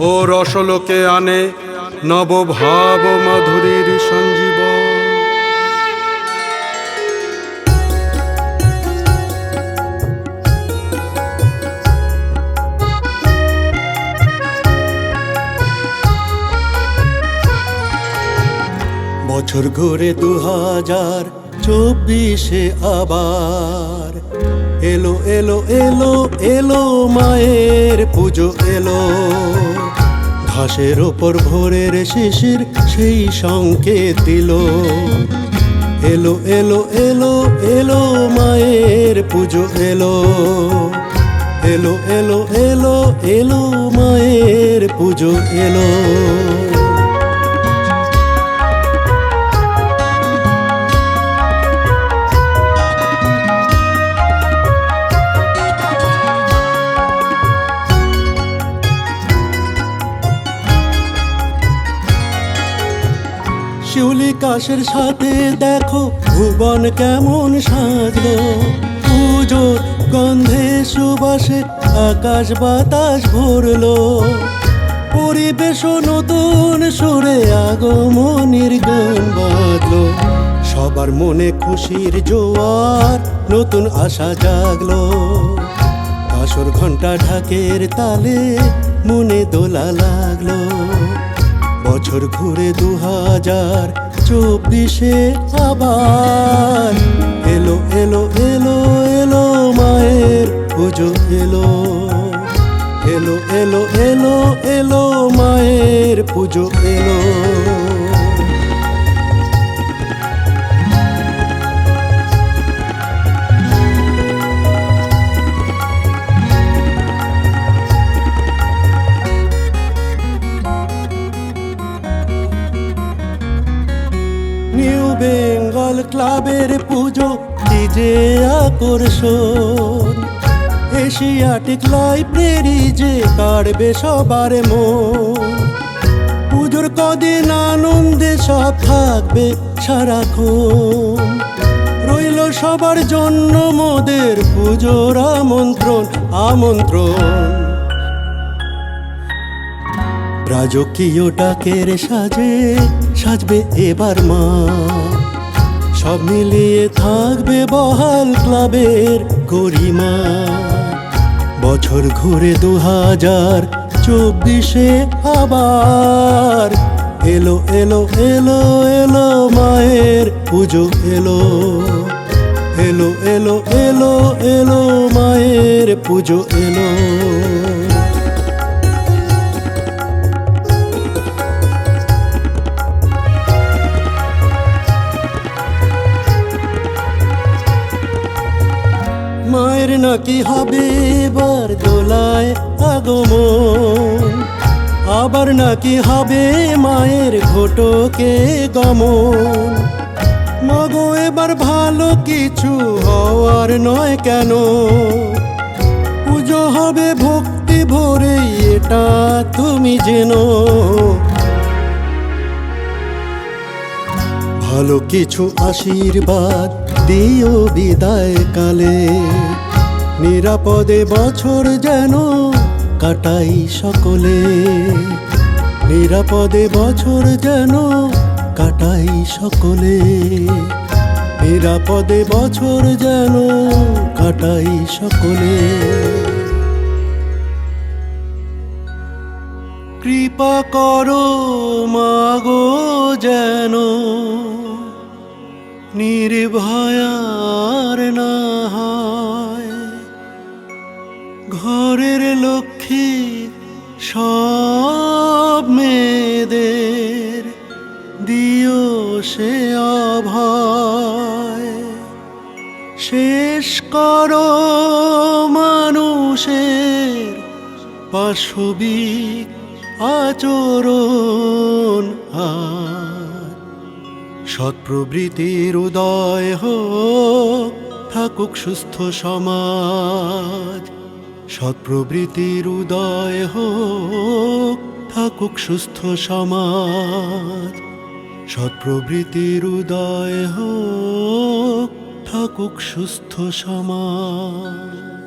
ও রসলোকে আনে নবভাব মাধুরীর সঞ্জীবন বছর ঘুরে দু হাজার চব্বিশে আবার এলো এলো এলো এলো মায়ের পুজো, এলো। ঘাসের ওপর ভোরের শিশির সেই সংকেত দিল। এলো এলো এলো এলো মায়ের পুজো, এলো। এলো এলো এলো এলো মায়ের পুজো, এলো। শিউলি কাশের সাথে দেখো ভুবন কেমন সাজলো। পুজোর গন্ধে সুবাসে আকাশ বাতাস ভরলো। পরিবেশ নতুন সুরে আগমনির গান বাজলো। সবার মনে খুশির জোয়ার নতুন আশা জাগলো। আসর ঘণ্টা ঢাকের তালে মনে দোলা লাগল। বছর ঘুরে দু হাজার চব্বিশে আবার এলো এলো এলো এলো মায়ের পুজো, এলো এলো এলো এলো এলো মায়ের পুজো, এলো। নিউ বেঙ্গল ক্লাবের পুজো, ডিজে আকর্ষণ। এশিয়াটিক লাইব্রেরি যে কাড়বে সবার মন। পুজোর কদিন আনন্দে সব থাকবে সারাক্ষণ। রইল সবার জন্য মোদের পুজোর আমন্ত্রণ আমন্ত্রণ। রাজকীয় ডাকের সাজে সাজবে এবার মা। সব মিলিয়ে থাকবে বহাল ক্লাবের গরিমা। বছর ঘুরে দু হাজার চব্বিশে আবার এলো এলো এলো এলো মায়ের পুজো, এলো এলো এলো এলো এলো মায়ের পুজো, এলো। মায়ের নাকি হবে এবার দোলায় আগমন? আবার নাকি হবে মায়ের ঘটকে গমন? মাগো, এবার ভালো কিছু হওয়ার নয় কেন? পুজো হবে ভক্তি ভরে এটা তুমি জেনো। ভালো কিছু আশীর্বাদ দিও বিদায় কালে নিরাপদে বছর যেন কাটাই সকলে। নিরাপদে বছর যেন কাটাই সকলে। নিরাপদে বছর যেন কাটাই সকলে। কৃপা করো মাগো যেন, নির্ভয়ার না ঘরের লক্ষ্মী সব মেয়েদের দিও সে অভয়। শেষ করো মানুষের পাশবিক আচরণ সৎপ্রবৃতির উদয় হোক, থাকুক সুস্থ সমাজ। সৎপ্রবৃতির উদয় হোক থাকুক সুস্থ সমাজ। সৎপ্রবৃতির উদয় হোক থাকুক সুস্থ সমাজ।